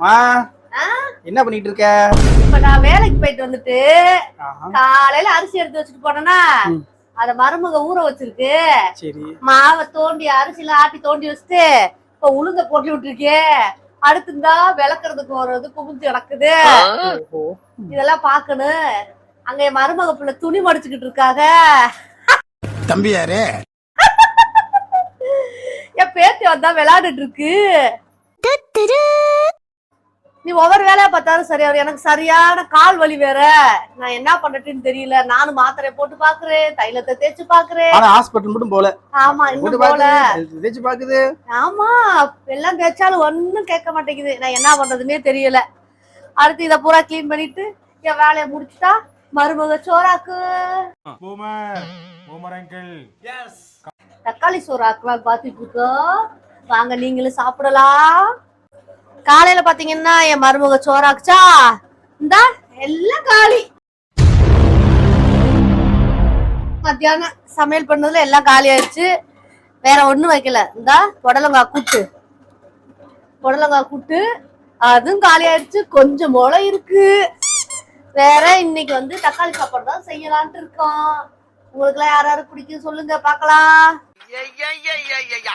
மா ஆ? என்ன பண்ணிட்டு இருக்க? இப்ப நான் வேலைக்கு போயிட்டு வந்துட்டு காலையில அரிசி எடுத்து வச்சுட்டு போனேன்னா. அத மருமக ஊற வச்சிருக்கு. சரி. மாவை தோண்டி அரிசில ஆட்டி தோண்டி வச்சுட்டு இப்ப உளுந்த போட்டு விட்டுருக்கே. அடுத்து இருந்தா விளக்குறதுக்கு வர்றது குமிஞ்சு கிடக்குது. இதெல்லாம் பாக்கணும் அங்க என் மருமக பிள்ளை துணி மடிச்சுக்கிட்டு இருக்காங்க தம்பி யாரு என் பேத்தி வந்தா விளையாடிட்டு இருக்கு. நீ ஒவ்வொரு வேலையா பார்த்தாலும் சரியா வரும். எனக்கு சரியான கால் வலி வேற. நான் என்ன பண்ணட்டுன்னு தெரியல. நானும் மாத்திரை போட்டு பாக்குறேன் தைலத்தை தேய்ச்சு பாக்குறேன் ஆனா ஹாஸ்பிட்டல் மட்டும் போல ஆமா இன்னும் போல தேய்ச்சு பாக்குது ஆமா எல்லாம் தேய்ச்சாலும் ஒண்ணும் கேட்க மாட்டேங்குது. நான் என்ன பண்றதுன்னே தெரியல. அடுத்து இத பூரா க்ளீன் பண்ணிட்டு என் வேலையை முடிச்சுட்டா மருமக சோறாக்கு. தக்காளி சோறாக்குலாம் பாத்துட்டு இருக்கோம். வாங்க நீங்களும் சாப்பிடலாம். காலையில பாத்தீங்கன்னா என் மருமக சோறாக்குச்சா இந்த எல்லாம் காலி. மத்தியானம் சமையல் பண்ணதுல எல்லாம் காலி ஆயிடுச்சு. வேற ஒண்ணும் வைக்கல. இந்த புடலங்காய் கூட்டு. புடலங்காய் கூட்டு. அதுவும் காலி ஆயிடுச்சு. கொஞ்சம் போல இருக்கு. வேற இன்னைக்கு வந்து தக்காளி சாப்பாடு தான் செய்யலான்ட்டு இருக்கோம். உங்களுக்கு எல்லாம் யார் யாருக்கு பிடிக்கும் சொல்லுங்க பார்க்கலாம்.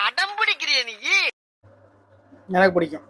அடம் பிடிக்கிறிய நீ? எனக்கு பிடிக்கும்.